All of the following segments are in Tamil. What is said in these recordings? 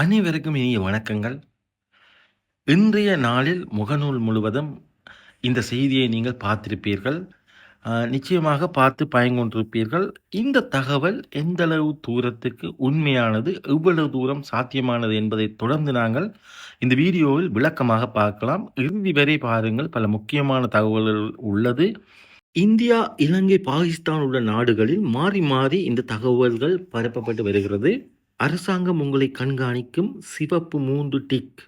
அனைவருக்கும் இனிய வணக்கங்கள். இன்றைய நாளில் முகநூல் முழுவதும் இந்த செய்தியை நீங்கள் பார்த்திருப்பீர்கள். நிச்சயமாக பார்த்து பயங்கொண்டிருப்பீர்கள். இந்த தகவல் எந்தளவு தூரத்துக்கு உண்மையானது எவ்வளவு தூரம் சாத்தியமானது என்பதை தொடர்ந்து நாங்கள் இந்த வீடியோவில் விளக்கமாக பார்க்கலாம். இறுதி வரை பாருங்கள். பல முக்கியமான தகவல்கள் உள்ளது. இந்தியா இலங்கை பாகிஸ்தான் உள்ள நாடுகளில் மாறி மாறி இந்த தகவல்கள் பரப்பப்பட்டு வருகிறது. அரசாங்கம் உங்களை கண்காணிக்கும் சிவப்பு மூன்று டிக்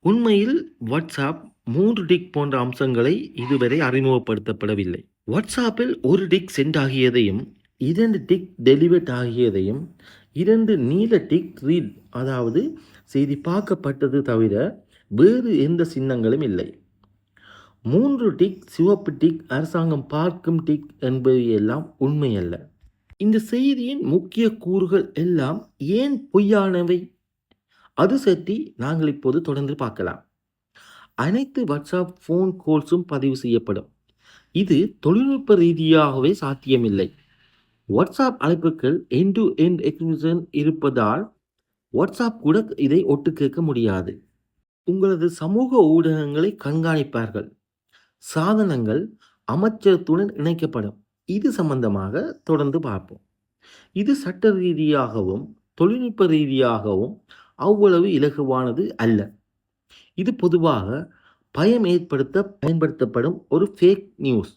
உண்மையில் வாட்ஸ்அப் மூன்று டிக் போன்ற அம்சங்களை இதுவரை அறிமுகப்படுத்தப்படவில்லை. வாட்ஸ்அப்பில் ஒரு டிக் சென்ட் ஆகியதையும் இரண்டு டிக் டெலிவர்ட் ஆகியதையும் இரண்டு நீல டிக் ரீட் அதாவது செய்தி பார்க்கப்பட்டது தவிர வேறு எந்த சின்னங்களும் இல்லை. மூன்று டிக் சிவப்பு டிக் அரசாங்கம் பார்க்கும் டிக் என்பவையெல்லாம் உண்மையல்ல. இந்த செய்தியின் முக்கிய கூறுகள் எல்லாம் ஏன் பொய்யானவை? அது சற்றி நாங்கள் இப்போது தொடர்ந்து பார்க்கலாம். அனைத்து வாட்ஸ்அப் ஃபோன் கோல்ஸும் பதிவு செய்யப்படும். இது தொழில்நுட்ப ரீதியாகவே சாத்தியமில்லை. வாட்ஸ்அப் அழைப்புகள் என் டு என் எக்ஸ்பிரஷன் இருப்பதால் வாட்ஸ்அப் கூட இதை ஒட்டு கேட்க முடியாது. உங்களது சமூக ஊடகங்களை கண்காணிப்பார்கள். சாதனங்கள் அமைச்சகத்துடன் இணைக்கப்படும். இது சம்பந்தமாக தொடர்ந்து பார்ப்போம். இது சட்ட ரீதியாகவும் தொழில்நுட்ப ரீதியாகவும் அவ்வளவு இலகுவானது அல்ல. இது பொதுவாக பயம் ஏற்படுத்த பயன்படுத்தப்படும் ஒரு ஃபேக் நியூஸ்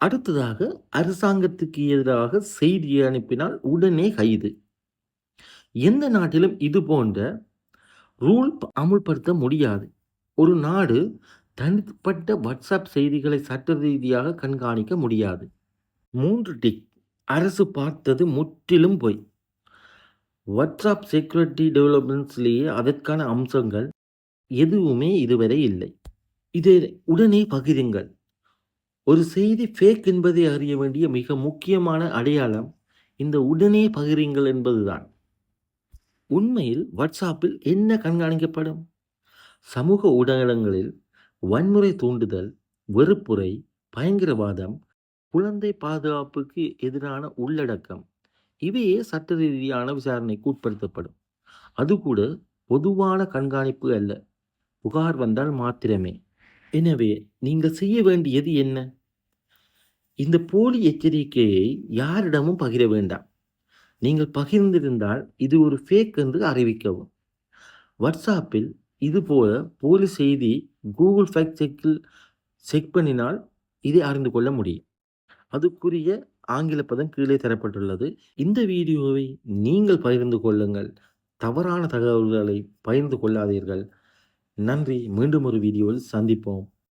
அடுத்ததாக அரசாங்கத்துக்கு எதிராக செய்தி அனுப்பினால் உடனே கைது. எந்த நாட்டிலும் இது போன்ற ரூல் அமுல்படுத்த முடியாது. ஒரு நாடு தனிப்பட்ட வாட்ஸ்அப் செய்திகளை சட்ட ரீதியாக கண்காணிக்க முடியாது. மூன்று டிக் அரசு பார்த்தது முற்றிலும் பொய். வாட்ஸ்அப் செக்யூரிட்டி டெவலப்மெண்ட்ஸ்லேயே அதற்கான அம்சங்கள் எதுவுமே இதுவரை இல்லை. இதை உடனே பகிருங்கள். ஒரு செய்தி ஃபேக் என்பதை அறிய வேண்டிய மிக முக்கியமான அடையாளம் இந்த உடனே பகிருங்கள் என்பதுதான். உண்மையில் வாட்ஸ்அப்பில் என்ன கண்காணிக்கப்படும்? சமூக ஊடகங்களில் வன்முறை தூண்டுதல் வெறுப்புரை பயங்கரவாதம் குழந்தை பாதுகாப்புக்கு எதிரான உள்ளடக்கம். இவையே சட்ட ரீதியான விசாரணைக்கு உட்படுத்தப்படும். அது கூட பொதுவான கண்காணிப்பு அல்ல. புகார் வந்தால் மாத்திரமே. எனவே நீங்கள் செய்ய வேண்டியது என்ன? இந்த போலி எச்சரிக்கையை யாரிடமும் பகிர வேண்டாம். நீங்கள் பகிர்ந்திருந்தால் இது ஒரு ஃபேக் என்று அறிவிக்கவும். வாட்ஸ்அப்பில் இதுபோல போலி செய்தி கூகுள் ஃபேக்ட் செக்கில் செக் பண்ணினால் இதை அறிந்து கொள்ள முடியும். அதுக்குரிய ஆங்கில பதம் கீழே தரப்பட்டுள்ளது. இந்த வீடியோவை நீங்கள் பகிர்ந்து கொள்ளுங்கள். தவறான தகவல்களை பகிர்ந்து கொள்ளாதீர்கள். நன்றி. மீண்டும் ஒரு வீடியோவில் சந்திப்போம்.